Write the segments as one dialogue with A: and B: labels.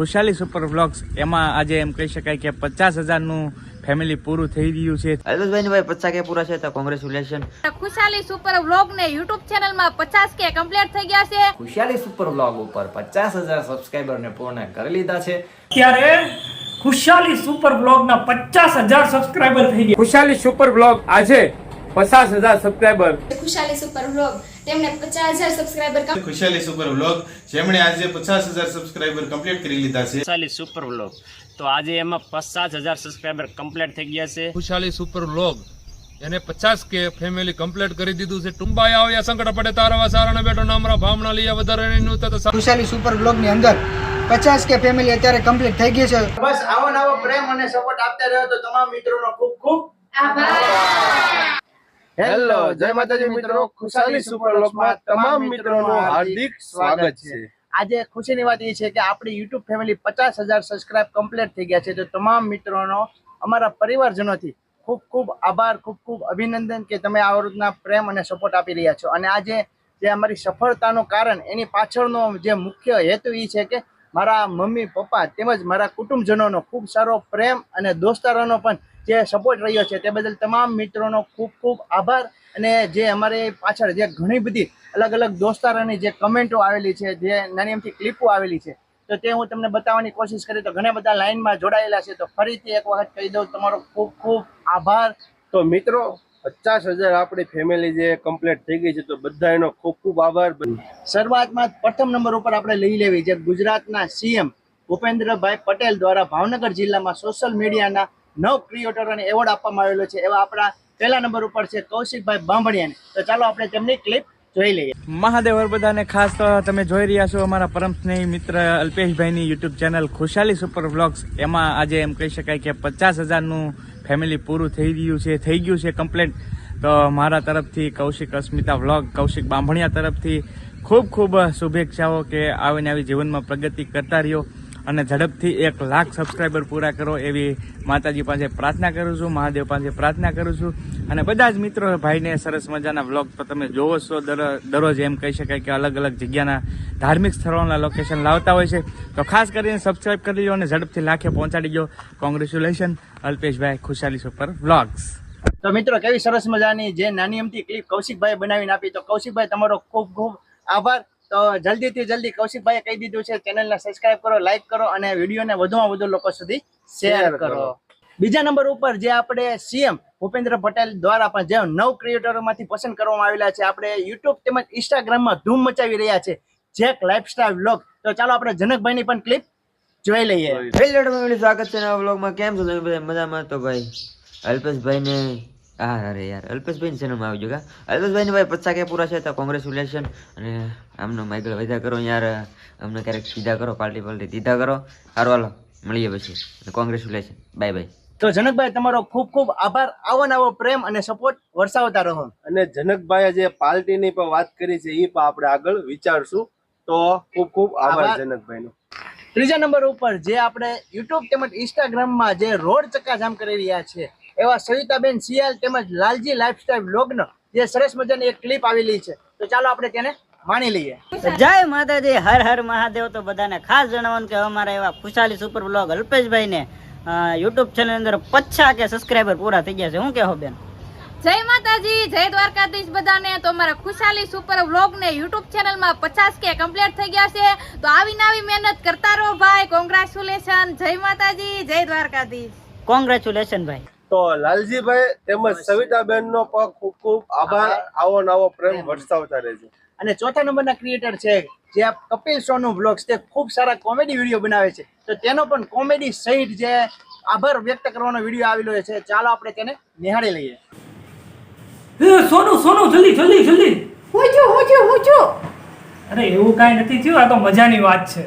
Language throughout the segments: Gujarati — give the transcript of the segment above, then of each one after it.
A: ખુશાલી સુપર વ્લોગ્સ. એમાં આજે એમ કહી શકાય કે પચાસ હજારનું ફેમિલી પૂરું થઈ રહ્યું છે.
B: અલ્પેશભાઈ ભાઈ પચાસ કે પૂરા છે તો કોંગ્રેચ્યુલેશન
C: ખુશાલી સુપર વ્લોગ ને યુટ્યુબ ચેનલમાં પચાસ કે કમ્પ્લીટ થઈ ગયા છે.
D: ખુશાલી સુપર વ્લોગ ઉપર પચાસ હજાર સબસ્ક્રાઈબર ને પૂર્ણ કરી લીધા છે.
E: ત્યારે ખુશાલી સુપર બ્લોગ ના પચાસ હજાર સબસ્ક્રાઈબર થઈ ગયા.
F: ખુશાલી સુપર બ્લોગ આજે પચાસ હજાર સબસ્ક્રાઈબર
G: ખુશાલી સુપર વ્લોગ તેમને પચાસ હજાર સબસ્ક્રાઈબર
H: ખુશાલી સુપર વ્લોગ જેમણે આજે પચાસ હજાર સબસ્ક્રાઈબર કમ્પ્લીટ કરી લીધા છે.
I: ખુશાલી સુપર વ્લોગ તો આજે એમાં પચાસ હજાર સબસ્ક્રાઈબર કમ્પ્લીટ થઈ ગયા છે.
J: ખુશાલી સુપર વ્લોગ એને પચાસ કે ફેમિલી કમ્પ્લીટ કરી દીધું છે. ટુંબાઈ આવ્યા સંકટ પડે તારવા સારણ બેઠો નામરા ભામણા લઈ વધારે નું તો
K: ખુશાલી સુપર વ્લોગની અંદર પચાસ કે ફેમિલી અત્યારે કમ્પ્લીટ થઈ ગઈ છે.
L: બસ આવો નવો પ્રેમ અને સપોર્ટ આપતા રહ્યો તો તમામ મિત્રોનો ખૂબ ખૂબ
F: હેલો જય માતાજી મિત્રો. ખુશાલી સુપર લોકમાં તમામ મિત્રોનું હાર્દિક સ્વાગત છે.
L: આજે ખુશીની વાત એ છે કે આપણી યુટ્યુબ ફેમિલી પચાસ હજાર સબસ્ક્રાઇબ કમ્પ્લીટ થઈ ગયા છે. તો તમામ મિત્રોનો અમારા પરિવારજનોથી ખૂબ ખૂબ આભાર ખૂબ ખૂબ અભિનંદન કે તમે આ રીતના પ્રેમ અને સપોર્ટ આપી રહ્યા છો. અને આજે જે અમારી સફળતાનું કારણ એની પાછળનો જે મુખ્ય હેતુ એ છે કે મારા મમ્મી પપ્પા તેમજ મારા કુટુંબજનોનો ખૂબ સારો પ્રેમ અને દોસ્તારોનો પણ જે સપોર્ટ રહ્યો છે તે બદલ તમામ મિત્રોનો ખૂબ ખૂબ આભાર. અને જે અમારે પાછળ જે ઘણી બધી અલગ અલગ દોસ્તારોની જે કમેન્ટો આવેલી છે જે નાની એમથી ક્લિપો આવેલી છે તો તે હું તમને બતાવવાની કોશિશ કરી તો ઘણા બધા લાઇનમાં જોડાયેલા છે તો ફરીથી એક વખત કહી દઉં તમારો ખૂબ ખૂબ આભાર.
F: તો મિત્રો પચાસ હજાર આપણી ફેમિલી જે કમ્પ્લીટ થઈ ગઈ છે તો બધા એનો ખૂબ ખૂબ આભાર.
L: શરૂઆતમાં પ્રથમ નંબર ઉપર આપણે લઈ લેવી જે ગુજરાતના સીએમ ભૂપેન્દ્રભાઈ પટેલ દ્વારા ભાવનગર જિલ્લામાં સોશિયલ મીડિયાના નવ ક્રિએટરોને એવોર્ડ આપવામાં આવેલો છે. એવા આપણા પહેલા નંબર ઉપર છે કૌશિકભાઈ બાંભણિયાને. તો ચાલો આપણે તેમની ક્લિપ જોઈ લઈએ.
A: મહાદેવ બધાને ખાસ તો તમે જોઈ રહ્યા છો અમારા પરમ સ્નેહી મિત્ર અલ્પેશભાઈની YouTube channel Khushali super vlogs એમાં આજે એમ કહી શકાય કે પચાસ હજારનું ફેમિલી પૂરું થઈ રહ્યું છે, થઈ ગયું છે કમ્પ્લેટ તો મારા તરફથી કૌશિક અસ્મિતા વ્લોગ કૌશિક બાંભણિયા તરફથી ખૂબ ખૂબ શુભેચ્છાઓ કે આવીને આવી જીવનમાં પ્રગતિ કરતા રહ્યો. અને ઝડપથી એક લાખ સબસ્ક્રાઈબર પૂરા કરો એવી માતાજી પાસે પ્રાર્થના કરું છું, મહાદેવ પાસે પ્રાર્થના કરું છું. અને બધા જ મિત્રો, ભાઈને સરસ મજાના વ્લોગ તો તમે જોવો છો. દર- દરરોજ એમ કહી શકાય કે અલગ અલગ જગ્યાના ધાર્મિક સ્થળોના લોકેશન લાવતા હોય છે. તો ખાસ કરીને સબસ્ક્રાઈબ કરી લો અને ઝડપથી લાખે પહોંચાડી ગયો congratulation Alpeshbhai, Khushali super vlogs
L: તો મિત્રો, કેવી સરસ મજાની જે નાની અમથી ક્લિપ કૌશિકભાઈ બનાવીને આપી. તો કૌશિકભાઈ, તમારો ખૂબ ખૂબ આભાર. તો જલ્દીથી જલ્દી કૌશિકભાઈએ કહી દીધું છે ચેનલને સબસ્ક્રાઇબ કરો લાઈક કરો અને વિડીયોને વધુમાં વધુ લોકો સુધી શેર કરો. બીજા નંબર ઉપર જે આપણે સીએમ ભૂપેન્દ્ર પટેલ દ્વારા પણ જે નવ ક્રિએટરોમાંથી પસંદ કરવામાં આવેલા છે આપણે યુટ્યુબ તેમજ ઇન્સ્ટાગ્રામમાં ધૂમ મચાવી રહ્યા છે જેક લાઇફસ્ટાઇલ વ્લોગ તો ચાલો આપણે જનકભાઈની પણ ક્લિપ જોઈ લઈએ.
B: સ્વાગત છે નવા વ્લોગમાં કેમ છો તમે બધા? મજામાં? તો ભાઈ અલ્પેશભાઈ ને હા અરે યાર અલ્પેશભાઈ ચેનલમાં આવજો કા? અલ્પેશભાઈ ને ભાઈ પચાસ કે પૂરા છે? તો કોંગ્રેચ્યુલેશન અને આમનો માઇકલ વધા કરો યાર અમને ક્યારેક સીધા કરો પાર્ટી પાર્ટી દીધા કરો. સારું હાલો મળીએ પછી. કોંગ્રેચ્યુલેશન બાય બાય
L: તો જનકભાઈ તમારો ખૂબ ખૂબ આભાર આવો નવો પ્રેમ અને સપોર્ટ વરસાવતા રહો.
F: અને જનકભાઈએ જે પાર્ટીની પણ વાત કરી છે એ પણ આપણે આગળ વિચારશું. તો ખૂબ ખૂબ આભાર
L: આભાર.
F: જનકભાઈનો.
L: ત્રીજા નંબર ઉપર જે આપણે યુટ્યુબ તેમજ ઇન્સ્ટાગ્રામમાં જે રોડ ચક્કાજામ કરી રહ્યા છે એવા સવિતાબેન સિયાલ તેમજ લાલજી લાઈફસ્ટાઈલ વ્લોગનો જે સરસ મજાની એક ક્લિપ આવેલી છે. તો ચાલો આપણે તેને માણી લઈએ.
M: જય માતાજી હર હર મહાદેવ. તો બધાને ખાસ જણાવવાનું કે અમારા એવા ખુશાલી સુપર બ્લોગ અલ્પેશભાઈ ને યુટ્યુબ ચેનલ અંદર પચ્છા કે સબસ્ક્રાઈબર પૂરા થઈ ગયા છે. હું કહો બેન?
C: જય માતાજી જય દ્વારકાધીશ બધાને. તો અમારા ખુશાલી સુપર વ્લોગ ને યુટ્યુબ ચેનલમાં પચાસ કે કમ્પ્લીટ થઈ ગયા છે. તો આવી નવી મહેનત કરતા રહો ભાઈ. કોંગ્રેચ્યુલેશન જય માતાજી જય દ્વારકાધીશ.
M: કોંગ્રેચ્યુલેશન ભાઈ.
F: તો લાલજીભાઈ તેમજ સવિતાબેન નો પણ ખૂબ ખૂબ આભાર. આવો નવો પ્રેમ વરસાવતા રહેજો.
L: અને ચોથા નંબરના ક્રિએટર છે જે કપિલ શોનું વ્લોગ્સ તે ખૂબ સારા કોમેડી વીડિયો બનાવે છે. તો તેનો પણ કોમેડી સહિત જે આભાર વ્યક્ત કરવાનો વીડિયો આવેલો છે ચાલો આપણે તેને નિહાળી લઈએ.
E: સોનુ સોનું સોનું જલ્દી જલ્દી જલ્દી.
C: હોજો હોજો હું છું હું છું
E: અરે એવું કાંઈ નથી થયું આ તો મજાની વાત છે.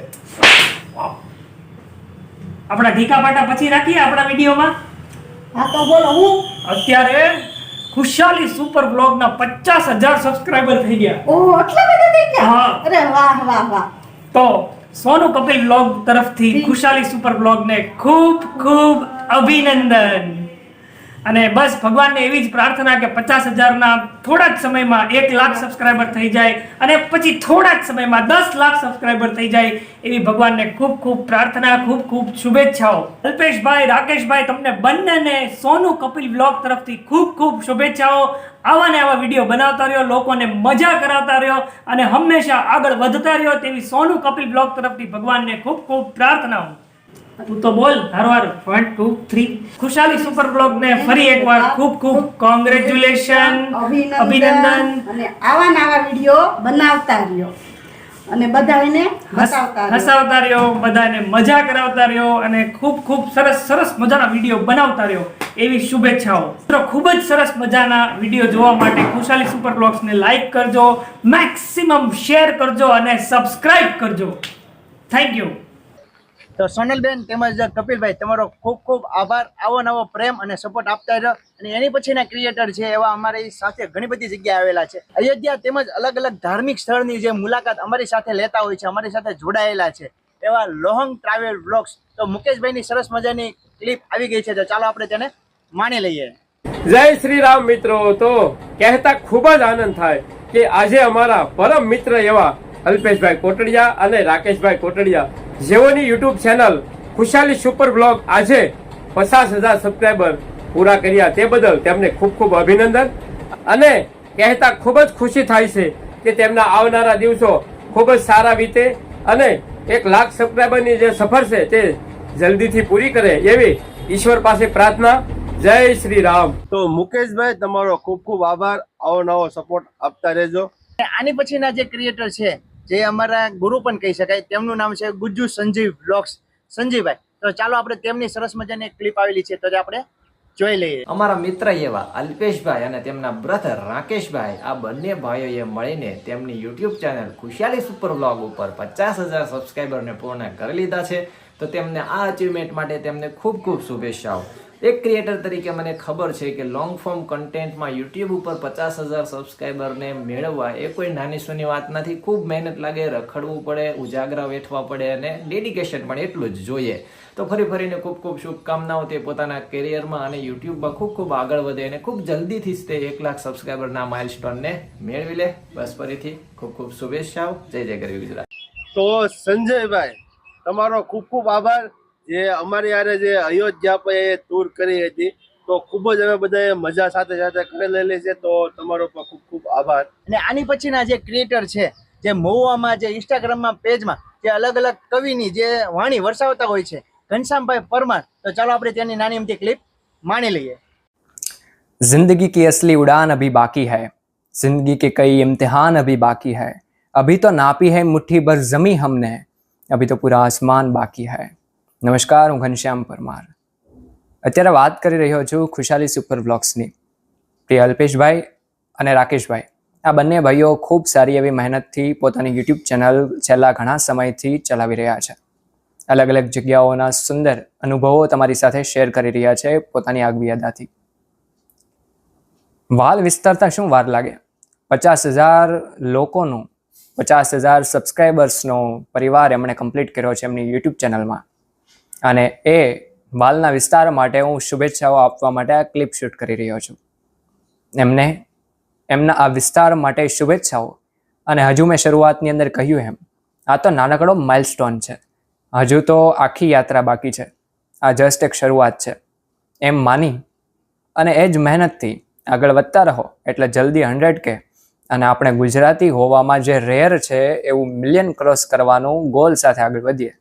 E: આપણા ઢીકા પાટા પછી રાખીએ આપણા વિડીયોમાં.
C: હા તો બોલો હું?
E: અત્યારે ખુશાલી સુપર બ્લોગ ના પચાસ હજાર સબસ્ક્રાઈબર થઈ ગયા.
C: ઓ આટલા બધા થઈ
E: હા.
C: અરે વાહ વાહ વાહ.
E: તો સોનુ કપિલ બ્લોગ તરફથી ખુશાલી સુપર બ્લોગ ને ખૂબ ખૂબ અભિનંદન. અને બસ ભગવાનને એવી જ પ્રાર્થના કે પચાસ હજારના થોડા જ સમયમાં એક લાખ સબસ્ક્રાઈબર થઈ જાય અને પછી થોડા જ સમયમાં દસ લાખ સબસ્ક્રાઈબર થઈ જાય એવી ભગવાનને ખૂબ ખૂબ પ્રાર્થના, ખૂબ ખૂબ શુભેચ્છાઓ. અલ્પેશભાઈ, રાકેશભાઈ, તમને બંનેને સોનુ કપિલ બ્લોગ તરફથી ખૂબ ખૂબ શુભેચ્છાઓ. આવા ને આવા વીડિયો બનાવતા રહ્યો, લોકોને મજા કરાવતા રહ્યો અને હંમેશા આગળ વધતા રહ્યો તેવી સોનુ કપિલ બ્લોગ તરફથી ભગવાનને ખૂબ ખૂબ પ્રાર્થનાઓ. તું તો બોલ હરવાર one two three Khushali super blog ને ફરી એકવાર ખૂબ ખૂબ કોંગ્રેચ્યુલેશન અભિનંદન.
K: અને આવા નવા વીડિયો બનાવતા રહ્યો. અને બધાને બતાવતા
E: હસાવતા રહ્યો. બધાને મજા કરાવતા રહ્યો અને ખૂબ ખૂબ સરસ સરસ મજાના વીડિયો બનાવતા રહ્યો. એવી શુભેચ્છાઓ. મિત્રો ખૂબ જ સરસ મજાના વીડિયો જોવા માટે ખુશાલી સુપર બ્લોગ્સને લાઈક કરજો મેક્સિમમ શેર કરજો અને સબસ્ક્રાઇબ કરજો. થેન્ક યુ
L: તો સોનલબેન તેમજ કપિલભાઈ, તમારો ખૂબ ખૂબ આભાર. આવો નવો પ્રેમ અને સપોર્ટ આપતા રહ્યો અને એની પછીના ક્રિએટર છે એવા અમારી સાથે ઘણી બધી જગ્યાએ આવેલા છે. અયોધ્યા તેમજ અલગ અલગ ધાર્મિક સ્થળની જે મુલાકાત અમારી સાથે લેતા હોય છે, અમારી સાથે જોડાયેલા છે. એવા લોહંગ ટ્રાવેલ બ્લોગ્સ તો મુકેશભાઈની સરસ મજાની ક્લિપ આવી ગઈ છે, તો ચાલો આપણે તેને માણી લઈએ.
J: જય શ્રી રામ મિત્રો. તો કહેતા ખૂબ જ આનંદ થાય કે આજે અમારા પરમ મિત્ર એવા અલ્પેશભાઈ કોટડિયા અને Rakeshbhai Kotadiya જેઓની YouTube channel Khushali super blog આજે પચાસ હજાર સબસ્ક્રાઈબર પૂરા કર્યા તે બદલ તેમને ખૂબ ખૂબ અભિનંદન. અને કહેતા ખૂબ જ ખુશી થાય છે કે તેમના આવનારા દિવસો ખૂબ જ સારા વીતે અને એક લાખ સબસ્ક્રાઈબરની જે સફર છે તે જલ્દીથી પૂરી કરે એવી ઈશ્વર પાસે પ્રાર્થના. જય શ્રી રામ.
F: તો મુકેશભાઈ તમારો ખૂબ ખૂબ આભાર. આવો નવો સપોર્ટ આપતા રહેજો.
L: આની પછીના જે ક્રિએટર છે જે અમારા ગુરુ પણ કહી શકાય. તેમનું નામ છે ગુજ્જુ સંજીવ બ્લોગ્સ સંજીવભાઈ, તો ચાલો આપણે તેમની સરસ મજાની ક્લિપ આવેલી છે, તો આપણે જોઈ લઈએ.
D: અમારા મિત્ર એવા અલ્પેશભાઈ અને તેમના બ્રધર રાકેશભાઈ, આ બંને ભાઈઓએ મળીને તેમની YouTube channel Khushali super vlog ઉપર પચાસ હજાર સબસ્ક્રાઈબરને પૂર્ણ કરી લીધા છે. તો તેમને આ અચીવમેન્ટ માટે તેમને ખૂબ ખૂબ શુભેચ્છાઓ. એક ક્રિએટર તરીકે મને ખબર છે કે લોંગ ફોર્મ કન્ટેન્ટમાં યુટ્યુબ ઉપર પચાસ હજાર સબસ્ક્રાઈબરને મેળવવા એ કોઈ નાની સૂની વાત નથી. ખૂબ મહેનત લાગે, રખડવું પડે, ઉજાગરા વેઠવા પડે અને ડેડિકેશન પણ એટલું જ જોઈએ. તો ફરી ફરીને ખૂબ ખૂબ શુભકામનાઓ તે પોતાના કેરિયરમાં અને યુટ્યુબમાં ખૂબ ખૂબ આગળ વધે અને ખૂબ જલ્દીથી જ તે એક લાખ સબસ્ક્રાઈબરના માઇલસ્ટોનને મેળવી લે. બસ ફરીથી ખૂબ ખૂબ શુભેચ્છાઓ. જય જય ગરવી ગુજરાત.
F: તો સંજયભાઈ, તમારો ખૂબ ખૂબ આભાર. જે અમારે યારે જે અયોધ્યા પર ટૂર કરી હતી તો ખૂબ જ અમે બધાએ મજા સાથે સાથે કરેલી છે તો તમારો પણ ખૂબ ખૂબ આભાર.
L: અને આની પછીના જે ક્રિએટર છે જે મહુવામાં જે ઇન્સ્ટાગ્રામમાં પેજમાં જે અલગ અલગ કવિની જે વાણી વરસાવતા હોય છે ઘનશ્યામભાઈ પરમાર તો ચાલો આપણે તેની નાની અમથી ક્લિપ માણી લઈએ.
N: જિંદગી કી અસલી ઉડાન અભી બાકી હૈ. જિંદગી કે કઈ ઇમ્તિહાન અભી બાકી હૈ. અભી તો નાપી હૈ મુઠ્ઠી ભર જમી હમને અભી તો પૂરા આસમાન બાકી હૈ. નમસ્કાર, હું ઘનશ્યામ પરમાર. અત્યારે વાત કરી રહ્યો છું ખુશાલી સુપર બ્લોગ્સની. પ્રિય અલ્પેશભાઈ અને રાકેશભાઈ, આ બંને ભાઈઓ ખૂબ સારી એવી મહેનતથી પોતાની યુટ્યુબ ચેનલ છેલ્લા ઘણા સમયથી ચલાવી રહ્યા છે. અલગ અલગ જગ્યાઓના સુંદર અનુભવો તમારી સાથે શેર કરી રહ્યા છે પોતાની આગવી અદાથી વાલ વિસ્તારતા શું વાર લાગે? પચાસ હજાર લોકોનું, પચાસ હજાર સબસ્ક્રાઈબર્સનો પરિવાર એમણે કમ્પ્લીટ કર્યો છે એમની યુટ્યુબ ચેનલમાં. અને એ વાલના વિસ્તાર માટે હું શુભેચ્છાઓ આપવા માટે આ ક્લિપ શૂટ કરી રહ્યો છું. એમને, એમના આ વિસ્તાર માટે શુભેચ્છાઓ. અને હજુ મેં શરૂઆતની અંદર કહ્યું એમ, આ તો નાનકડો માઇલસ્ટોન છે. હજુ તો આખી યાત્રા બાકી છે. આ જસ્ટ એક શરૂઆત છે. એમ માની અને એ જ મહેનતથી આગળ વધતા રહો. એટલે જલ્દી હંડ્રેડ કે. અને આપણે ગુજરાતી હોવામાં જે રેર છે એવું મિલિયન ક્રોસ કરવાનું ગોલ સાથે આગળ વધીએ.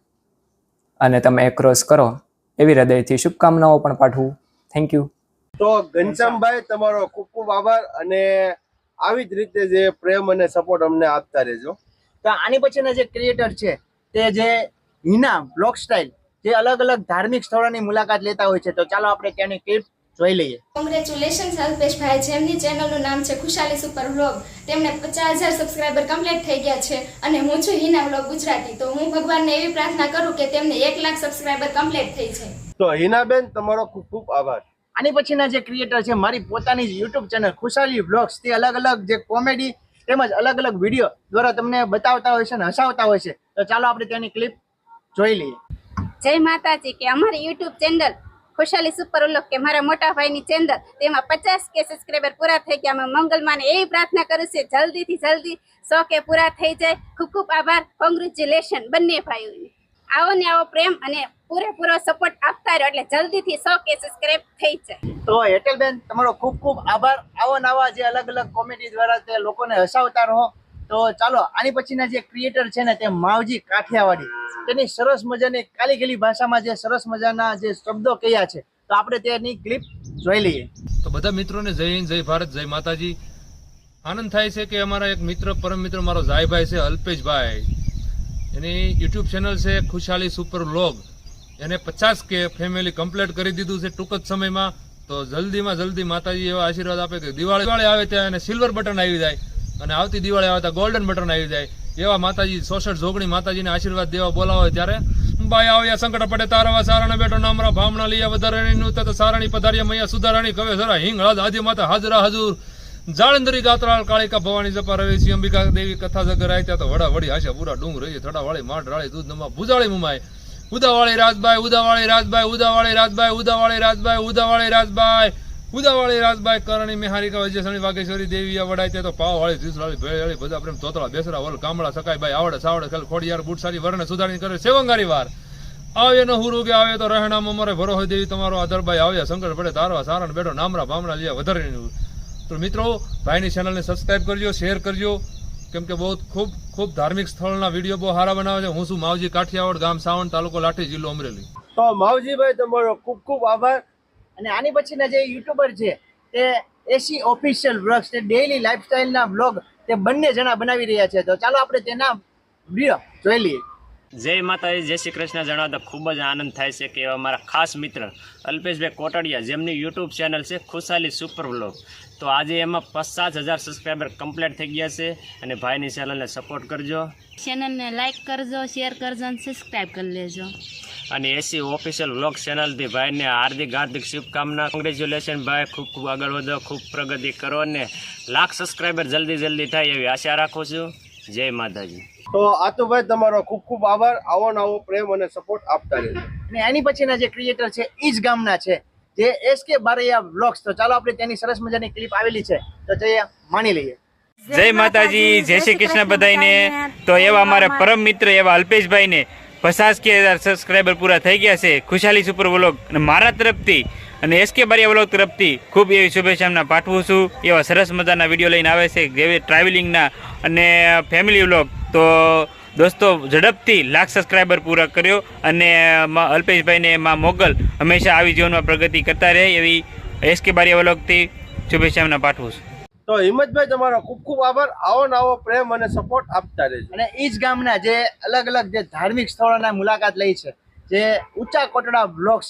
N: અને તમે ક્રોસ કરો. એવી હૃદયથી શુભકામનાઓ પણ પાઠવું. થેન્ક યુ
F: તો ઘનશ્યામભાઈ તમારો ખૂબ ખૂબ આભાર અને આવી જ રીતે જે પ્રેમ અને સપોર્ટ અમને આપતા રહેજો.
L: તો આની પછીના જે ક્રિએટર છે તે જે હિના બ્લોગ સ્ટાઇલ જે અલગ અલગ ધાર્મિક સ્થળોની મુલાકાત લેતા હોય છે. તો ચાલો આપણે ત્યાંની ક્લિપ જોઈ લઈએ.
G: કોંગ્રેચ્યુલેશન અલ્પેશભાઈ. જેમની ચેનલનું નામ છે ખુશાલી સુપર વ્લોગ તેમને પચાસ હજાર સબસ્ક્રાઈબર કમ્પ્લીટ થઈ ગયા છે. અને હું છું હિના વ્લોગ ગુજરાતી. તો હું ભગવાનને એવી પ્રાર્થના કરું કે તેમને એક લાખ સબસ્ક્રાઈબર કમ્પ્લીટ થઈ છે
F: તો હિનાબેન તમારો ખૂબ ખૂબ આભાર.
L: આની પછીના જે ક્રિએટર છે મારી પોતાની જ યુટ્યુબ ચેનલ ખુશાલી વ્લોગ્સ તે અલગ અલગ જે કોમેડી તેમજ અલગ અલગ વીડિયો દ્વારા તમને બતાવતા હોય છે અને હસાવતા હોય છે. તો ચાલો આપણે તેની ક્લિપ જોઈ લઈએ.
C: જય માતાજી કે અમારી યુટ્યુબ ચેનલ
G: ખુશાલી સુપર ઉલ્લોક કે મારા મોટા ભાઈની ચેનલ તેમાં પચાસ કે સબસ્ક્રાઈબર પૂરા થઈ ગયા. અમે મંગલમાને એવી પ્રાર્થના કરું છું, જલ્દીથી જલ્દી સો કે પૂરા થઈ જાય. ખૂબ ખૂબ આભાર. કોંગ્રેચ્યુલેશન બંને ભાઈઓને આવો ને આવો પ્રેમ અને પૂરેપૂરો સપોર્ટ આપતા રહ્યો એટલે જલ્દીથી સો કે સબસ્ક્રાઈબ થઈ જાય.
L: તો હેટલબેન તમારો ખૂબ ખૂબ આભાર. આવો નવા જે અલગ અલગ કોમેડી દ્વારા તે લોકોને હસાવતા રહો. તો ચાલો, આની પછીના જે ક્રિએટર છે ને તે માવજી કાઠિયાવાડી. તેની સરસ મજાની કાલી ગેલી ભાષામાં જે સરસ મજાના જે શબ્દો કહ્યા છે, તો આપણે તેની ક્લિપ જોઈ લઈએ.
O: તો બધા મિત્રોને જય હિન્દ, જય ભારત, જય માતાજી. આનંદ થાય છે કે અમારા એક મિત્ર, પરમ મિત્ર મારો જાયભાઈ છે, અલ્પેશભાઈ. એની યુટ્યુબ ચેનલ છે, ખુશાલી સુપર વ્લોગ એને પચાસ કે ફેમિલી કમ્પ્લીટ કરી દીધું છે ટૂંક જ સમયમાં. તો જલ્દીમાં જલ્દી માતાજી એવા આશીર્વાદ આપે કે દિવાળી આવે ત્યાં એને સિલ્વર બટન આવી જાય. અને આવતી દિવાળી આવતા ગોલ્ડન બટન આવી જાય. એવા માતાજી, સોસઠ જોગણી માતાજીને આશીર્વાદ દેવા બોલાવો ત્યારે ભાઈ આવ્યા, સંકટ પડે, તારવા સારણ બેઠો નામરા ભામણા લીયા વધારાણી નું તત સારણી પધાર્યા મૈયા સુધારાણી કવે સરા હિંગ, હળદ, આદિ માતા, હાજરા, હજુર. જાળંદરી ગાત્રાળ કાળિકા ભવાની જપા રવે શ્રી અંબિકા દેવી, કથા જગર આય ત્યાં તો વડા વડી આશા પૂરા ડુંગ રહી થડા વાળી માંડ રાળી, દૂધ નમા, ભૂજાળી મુમાય. ઉદાવાળી રાજભાઈ ઉદાવાળી રાજભાઈ ઉદાવાળી રાજભાઈ ઉદાવાળી રાજભાઈ ઉદાવાળી રાજભાઈ ઉદાવાળી રાજભાઈ કરણી મેહારિકા વજેસણી વાઘેશ્વરી દેવીયા વડાય તે પાવ વાળી ભેળવાળી બધા પ્રેમ તોતળા બેસરા વલ કામળા સકાઈભાઈ આવડે, સાવડે, ખેલ, ખોડિયાર બુટ સારી વર્ણ સુધારણી કરે, સેવંગારી વાર. આવે ન હુરુ આવે તો રહેણામ અમારે, ભરો હોય દેવી તમારો આદરભાઈ આવ્યા શંકર પડે, તારવા, સારણ, બેઠો, નામરા બામણા લીયા વધારે તો મિત્રો, ભાઈની ચેનલને સબસ્ક્રાઇબ કરજો શેર કરજો. કેમ કે બહુ ખૂબ ખૂબ ધાર્મિક સ્થળના વીડિયો બહુ સારા બનાવે છે. હું છું માવજી કાઠિયાવાડ ગામ, સાવણ તાલુકો લાઠી જિલ્લો અમરેલી.
F: તો માવજીભાઈ, તમારો ખૂબ ખૂબ આભાર.
L: અને આની પછીના જે યુટ્યુબર છે તે એસી ઓફિશિયલ વ્લોગ્સ તે ડેઈલી લાઈફસ્ટાઈલના વ્લોગ તે બંને જણા બનાવી રહ્યા છે. તો ચાલો આપણે તેના વીડિયો જોઈ લઈએ.
I: જય માતાજી જય શ્રી કૃષ્ણ. જણાવતા ખૂબ જ આનંદ થાય છે કે એવા મારા ખાસ મિત્ર અલ્પેશભાઈ કોટડિયા જેમની યુટ્યુબ ચેનલ છે ખુશાલી સુપર વ્લોગ. તો આજે એમાં પચાસ હજાર સબસ્ક્રાઈબર કમ્પ્લીટ થઈ ગયા છે અને ભાઈની ચેનલને સપોર્ટ કરજો.
C: ચેનલને લાઇક કરજો શેર કરજો અને સબસ્ક્રાઈબ કરી લેજો.
I: અને એસી ઓફિશિયલ વ્લોગ ચેનલથી ભાઈને હાર્દિક હાર્દિક શુભકામના. કોંગ્રેચ્યુલેશન ભાઈ ખૂબ ખૂબ આગળ વધો ખૂબ પ્રગતિ કરો અને લાખ સબસ્ક્રાઈબર જલ્દી જલ્દી થાય એવી આશા રાખું છું. જય માતાજી.
F: તો આતુભાઈ તમારો ખૂબ ખૂબ આભાર. આવો નવો આવો પ્રેમ અને સપોર્ટ આપતા રહેજો.
L: અને એની પછીના જે ક્રિએટર છે એ જ ગામના છે જે એસ કે બારૈયા બ્લોગ્સ તો ચાલો આપણે તેની સરસ મજાની ક્લિપ આવેલી છે. તો જઈએ માની લઈએ.
A: જય માતાજી જય શ્રી કૃષ્ણ બધાઈને તો એવા અમારા પરમ મિત્ર એવા અલ્પેશભાઈને પચાસ કે હજાર સબસ્ક્રાઈબર પૂરા થઈ ગયા છે. ખુશાલી સુપર વ્લોગ અને મારા તરફથી અને એસકે બારિયા વ્લોગ તરફથી ખૂબ એવી શુભેચ્છામના પાઠવું છું. એવા સરસ મજાના વીડિયો લઈને આવે છે જેવી ટ્રાવેલિંગના અને ફેમિલી વ્લોગ તો દોસ્તો, ઝડપથી લાખ સબસ્ક્રાઈબર પૂરા કર્યો અને મા અલ્પેશભાઈને મા મોગલ હંમેશા આવી જીવનમાં પ્રગતિ કરતા રહે એવી એસકે બારિયા વ્લોગથી શુભેચ્છામના પાઠવું છું.
F: તો હિંમતભાઈ તમારો ખૂબ ખૂબ આભાર. આવો ને આવો પ્રેમ અને સપોર્ટ આપતા રહેજો.
L: અને એ જ ગામના જે અલગ અલગ જે ધાર્મિક સ્થળોના મુલાકાત લઈ છે જે ઊંચા કોટડા બ્લોગ્સ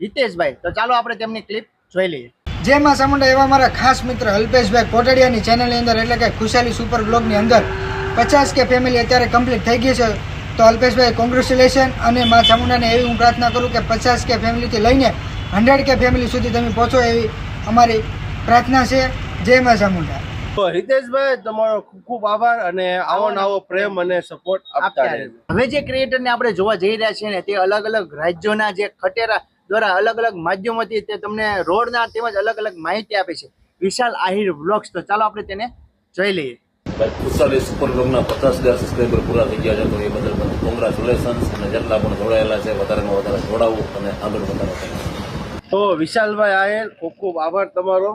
L: હિતેશભાઈ તો ચાલો આપણે તેમની ક્લિપ જોઈ લઈએ.
K: જેમાં માં એવા મારા ખાસ મિત્ર અલ્પેશભાઈ કોટડિયાની ચેનલની અંદર એટલે કે ખુશાલી સુપર બ્લોગની અંદર પચાસ કે ફેમિલી અત્યારે કમ્પ્લીટ થઈ ગઈ છે. તો અલ્પેશભાઈ કોંગ્રેચ્યુલેશન અને મા ચામુંડાને એવી હું પ્રાર્થના કરું કે પચાસ કે ફેમિલીથી લઈને હંડ્રેડ કે ફેમિલી સુધી તમે પહોંચો એવી અમારી પ્રાર્થના છે. જય મા ચામુંડા.
F: તો હિતેશભાઈ તમારો ખૂબ ખૂબ આભાર અને આવો નવો આવો પ્રેમ અને સપોર્ટ આપતા
L: હવે જે ક્રિએટરને આપણે જોવા જઈ રહ્યા છીએ ને તે અલગ અલગ રાજ્યોના જે ખટેરા દ્વારા અલગ અલગ માધ્યમોથી તે તમને રોડના તેમજ અલગ અલગ માહિતી આપે છે. વિશાલ આહિર બ્લોગ્સ તો ચાલો આપણે તેને જોઈ લઈએ.
P: ખુશાલી સુપર બ્લોગના પચાસ હજાર સબસ્ક્રાઈબર પૂરા થઈ ગયા છે તો એ બદલ બધું કોંગ્રેચ્યુલેશન્સ અને જેટલા પણ જોડાયેલા છે વધારેમાં વધારે જોડાવું અને આગળ વધારે
F: તો વિશાલભાઈ આહિર ખૂબ ખૂબ આભાર તમારો.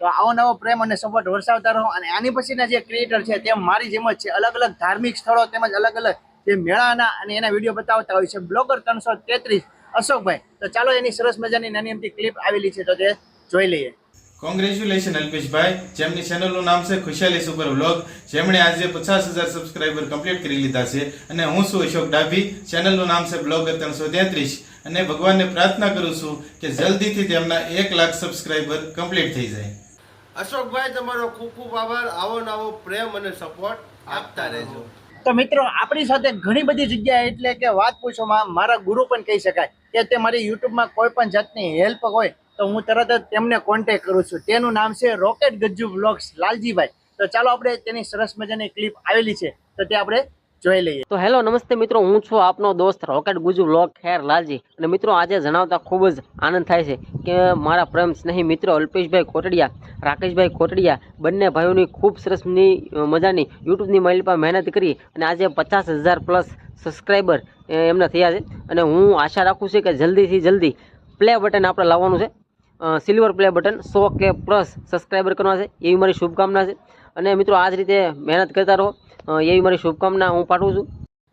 L: તો આવો નવો પ્રેમ અને સપોર્ટ વરસાવતા રહો અને આની પછીના જે ક્રિએટર છે તેમ મારી જેમ જ છે અલગ અલગ ધાર્મિક સ્થળો તેમજ અલગ અલગ જે મેળાના અને એના વીડિયો બતાવતા હોય છે. બ્લોગર ત્રણસો તેત્રીસ અશોકભાઈ, તો ચાલો એની સરસ મજાની નાની અમથી ક્લિપ આવેલી છે તો તે જોઈ લઈએ.
H: કોંગ્રેચ્યુલેશન અલ્પેશભાઈ. જેમની ચેનલનું નામ છે ખુશાલી સુપર વ્લોગ જેમણે આજે પચાસ હજાર સબસ્ક્રાઈબર કમ્પ્લીટ કરી લીધા છે. અને હું છું અશોક ડાભી. ચેનલનું નામ છે બ્લોગર ત્રણસો તેત્રીસ. અને ભગવાનને પ્રાર્થના કરું છું કે જલ્દીથી તેમના એક લાખ સબસ્ક્રાઈબર કમ્પ્લીટ થઈ જાય.
F: અશોકભાઈ, તમારો ખૂબ ખૂબ આભાર. આવો નવો પ્રેમ અને સપોર્ટ આપતા રહેજો.
L: તો મિત્રો, આપણી સાથે ઘણી બધી જગ્યાએ એટલે કે વાત પૂછોમાં મારા ગુરુ પણ કહી શકાય કે તે મારી યુટ્યુબમાં કોઈ પણ જાતની હેલ્પ હોય તો હું તરત જ તેમને કોન્ટેક કરું છું. તેનું નામ છે રોકેટ ગજ્જુ બ્લોગ્સ લાલજીભાઈ. તો ચાલો આપણે તેની સરસ મજાની ક્લિપ આવેલી છે. તો તે આપણે જોઈ લઈએ.
M: તો હેલો, નમસ્તે મિત્રો, હું છું આપનો દોસ્ત રોકેટ ગુજુ બ્લોક ખેર લાલજી. અને મિત્રો, આજે જણાવતા ખૂબ જ આનંદ થાય છે કે મારા પ્રેમ સ્નેહી મિત્રો અલ્પેશભાઈ કોટડિયા રાકેશભાઈ કોટડિયા બંને ભાઈઓની ખૂબ સરસની મજાની યુટ્યુબની માઇલ પર મહેનત કરી અને આજે પચાસ હજાર પ્લસ સબસ્ક્રાઈબર એમના થયા છે. અને હું આશા રાખું છું કે જલ્દીથી જલ્દી પ્લે બટન આપણે લાવવાનું છે. સિલ્વર પ્લે બટન સો કે પ્લસ સબસ્ક્રાઈબર કરવા છે. એવી મારી શુભકામના છે. અને મિત્રો આ જ રીતે મહેનત કરતા રહો. એવી મારી શુભકામના હું પાઠવું છું.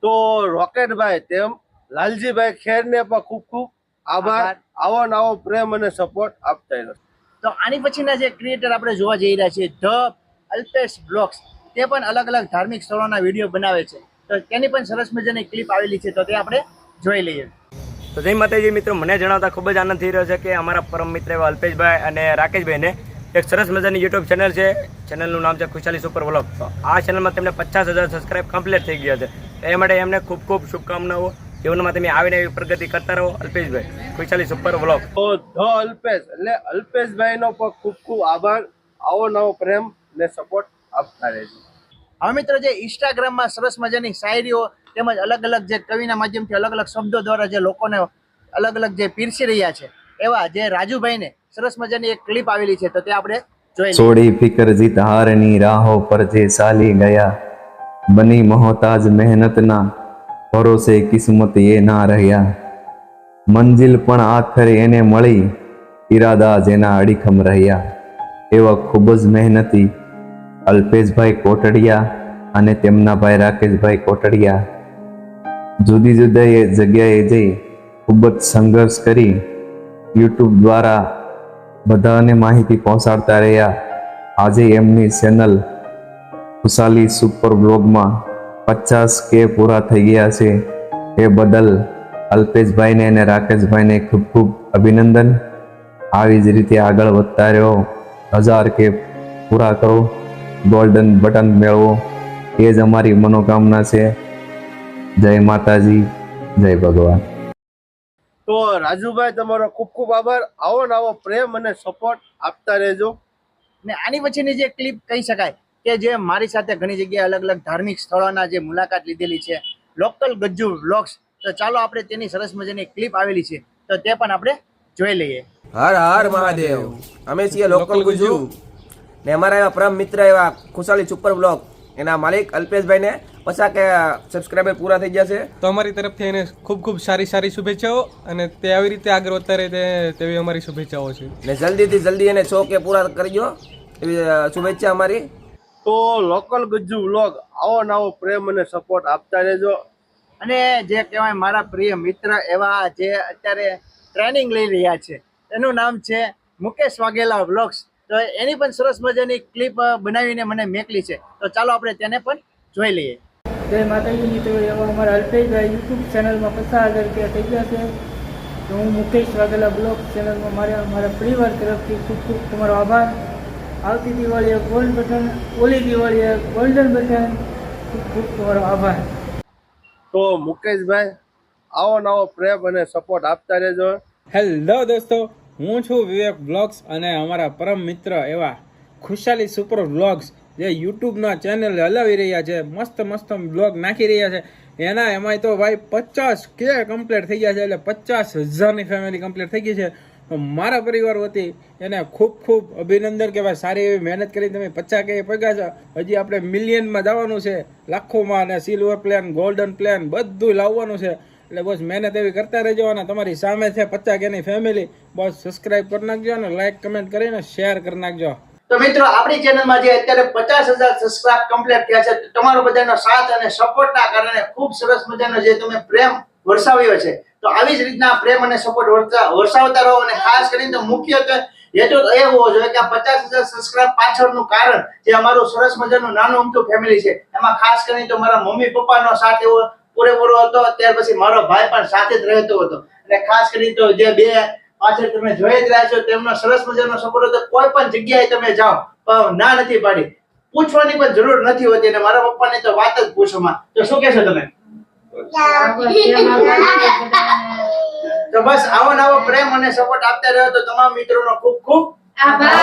F: તો રોકેટભાઈ તેમ લાલજીભાઈ ખેરને પણ ખૂબ ખૂબ આભાર. આવો નવો પ્રેમ અને સપોર્ટ આપતા
L: તો આની પછીના જે ક્રિએટર આપણે જોવા જઈ રહ્યા છીએ ધ અલ્પેશ બ્લોગ્સ તે પણ અલગ અલગ ધાર્મિક સ્થળોના વીડિયો બનાવે છે. તો તેની પણ સરસ મજાની ક્લિપ આવેલી છે તો તે આપણે જોઈ લઈએ.
Q: તો જય માતાજી મિત્રો મને જણાવતા ખૂબ જ આનંદ થઈ રહ્યો છે કે અમારા પરમ મિત્ર એવા અલ્પેશભાઈ અને રાકેશભાઈને એક સરસ મજાની યુટ્યુબ ચેનલ છે. ચેનલનું નામ છે ખુશાલી સુપર વ્લોગ તો આ ચેનલમાં તેમને પચાસ હજાર સબસ્ક્રાઇબ કમ્પ્લીટ થઈ ગયા છે. એ માટે એમને ખૂબ ખૂબ શુભકામનાઓ. જીવનમાં તમે આવીને એવી પ્રગતિ કરતા રહો અલ્પેશભાઈ. ખુશાલી સુપર વ્લોગ
F: તો ધ અલ્પેશ એટલે અલ્પેશભાઈનો પણ ખૂબ ખૂબ આભાર. આવો નવો પ્રેમ ને સપોર્ટ આપતા રહેજો.
L: હા મિત્રો જે ઇન્સ્ટાગ્રામમાં સરસ મજાની શાયરીઓ તેમજ અલગ અલગ જે કવિના માધ્યમથી અલગ અલગ શબ્દો દ્વારા જે લોકોને અલગ અલગ જે પીરસી રહ્યા છે એવા જે રાજુભાઈને સરસ મજાની એક ક્લિપ આવેલી છે, તો તે આપણે જોઈ
R: છોડી ફિકર જીત હારની રાહો પર જે ચાલી ગયા, બની મોહતાજ મહેનતના ભરોસે કિસ્મત એ ના રહ્યા. મંજિલ પણ આખરે એને મળી, ઈરાદા જેના અડીખમ રહ્યા. એવા ખૂબ જ મહેનતી અલ્પેશભાઈ કોટડિયા અને તેમના ભાઈ રાકેશભાઈ કોટડિયા. જુદી જુદી જગ્યાએ જઈ ખૂબ જ સંઘર્ષ કરી, યુટ્યુબ દ્વારા બધાને માહિતી પહોંચાડતા રહ્યા. આજે એમની ચેનલ ખુશાલી સુપર બ્લોગમાં પચાસ કે પૂરા થઈ ગયા છે. એ બદલ અલ્પેશભાઈને અને રાકેશભાઈને ખૂબ ખૂબ અભિનંદન. આવી જ રીતે આગળ વધતા રહ્યો. હજાર કે પૂરા કરો. ગોલ્ડન બટન મેળવો. એ જ અમારી મનોકામના છે. જય માતાજી, જય ભગવાન.
F: તો રાજુભાઈ તમારો ખૂબ ખૂબ આભાર. આવો નવો પ્રેમ અને સપોર્ટ આપતા રહેજો.
L: ને આની પછીની જે ક્લિપ કહી શકાય કે જે મારી સાથે ઘણી જગ્યાએ અલગ અલગ ધાર્મિક સ્થળોના જે મુલાકાત લીધેલી છે લોકલ ગજ્જુ વ્લોગ્સ તો ચાલો આપણે તેની સરસ મજાની ક્લિપ આવેલી છે તો તે પણ આપણે જોઈ લઈએ.
D: હર હર મહાદેવ. અમે છીએ લોકલ ગુજુ ને અમારા એવા પરમ મિત્ર એવા ખુશાલી સુપર બ્લોગ એના માલિક અલ્પેશભાઈને પચાસ કે સબસ્ક્રાઈબર પૂરા થઈ ગયા છે.
S: તો અમારી તરફથી એને ખૂબ ખૂબ સારી સારી શુભેચ્છાઓ અને તે આવી રીતે આગળ વધતા રહે તેવી અમારી શુભેચ્છાઓ છે.
D: ને જલ્દીથી જલ્દી એને સો કે પૂરા કરજો. એવી શુભેચ્છા અમારી.
F: તો લોકલ ગજ્જુ વ્લોગ આવો નવો પ્રેમ અને સપોર્ટ આપતા રહેજો.
L: અને જે કહેવાય મારા પ્રિય મિત્ર એવા જે અત્યારે ટ્રેનિંગ લઈ રહ્યા છે એનું નામ છે મુકેશ વાઘેલા વ્લોગ્સ. તો એની પણ સરસ મજાની ક્લિપ બનાવીને મને મેકલી છે. તો ચાલો આપણે તેને પણ જોઈ લઈએ.
T: જય માતાજી મિત્રો એવા અમારા અલ્પેશભાઈ યુટ્યુબ ચેનલમાં પચાસ હજાર રૂપિયા થઈ ગયા છે. તો હું મુકેશ વાઘેલા બ્લોગ ચેનલમાં મારા મારા પરિવાર તરફથી ખૂબ ખૂબ તમારો આભાર. આવતી દિવાળીએ ગોલ્ડ બટન ઓલી દિવાળીએ ગોલ્ડન બટન ખૂબ ખૂબ તમારો આભાર.
F: તો મુકેશભાઈ આવો નવો પ્રેમ અને સપોર્ટ આપતા રહેજો.
Q: હેલો દોસ્તો હું છું વિવેક બ્લોગ્સ અને અમારા પરમ મિત્ર એવા ખુશાલી સુપર વ્લોગ્સ જે યુટ્યુબના ચેનલ હલાવી રહ્યા છે, મસ્ત મસ્ત બ્લોગ નાખી રહ્યા છે. એના એમાંય તો ભાઈ પચાસ કે કમ્પ્લીટ થઈ ગયા છે, એટલે પચાસ હજારની ફેમિલી કમ્પ્લીટ થઈ ગઈ છે. તો મારા પરિવાર વતી એને ખૂબ ખૂબ અભિનંદન કે ભાઈ સારી એવી મહેનત કરી, તમે પચાસ કે પગ્યા છો, હજી આપણે મિલિયનમાં જવાનું છે. લાખોમાં અને સિલ્વર પ્લેન ગોલ્ડન પ્લેન બધું લાવવાનું છે. એટલે બસ મહેનત એવી કરતા રહેજો અને તમારી સામે છે પચાસ એની ફેમિલી બસ સબસ્ક્રાઇબ કરી નાખજો અને લાઈક કમેન્ટ કરીને શેર કરી નાખજો.
L: તો મિત્રો, આપણી ચેનલમાં જે અત્યારે પચાસ હજાર સબસ્ક્રાઇબ કમ્પ્લીટ થયા છે, તમારો બધાનો સાથ અને સપોર્ટના કારણે ખૂબ સરસ મજાનો જે તમે પ્રેમ વરસાવ્યો છે, તો આવી જ રીતના પ્રેમ અને સપોર્ટ વરસાવતા રહો અને ખાસ કરીને મુખ્ય હેતુ એ હોવો જોઈએ કે પચાસ હજાર સબસ્ક્રાઇબ પાછળનું કારણ જે અમારું સરસ મજાનું નાનું અમથું ફેમિલી છે, એમાં ખાસ કરીને તો મારા મમ્મી પપ્પાનો સાથ એવો પૂરેપૂરો હતો. ત્યાર પછી મારો ભાઈ પણ સાથે જ રહેતો હતો. અને ખાસ કરીને તો જે બે પાછળ તમે જોઈ જ રહ્યા છો, તેમનો સરસ મજાનો સપોર્ટ હતો. કોઈ પણ જગ્યાએ તમે જાઓ ના નથી પાડી. પૂછવાની પણ જરૂર નથી હોતી અને મારા પપ્પાને તો વાત જ પૂછોમાં તો શું કહેશો તમે? તો બસ આવો નવો પ્રેમ અને સપોર્ટ આપતા રહ્યો તો તમામ મિત્રોનો ખૂબ ખૂબ
U: આભાર.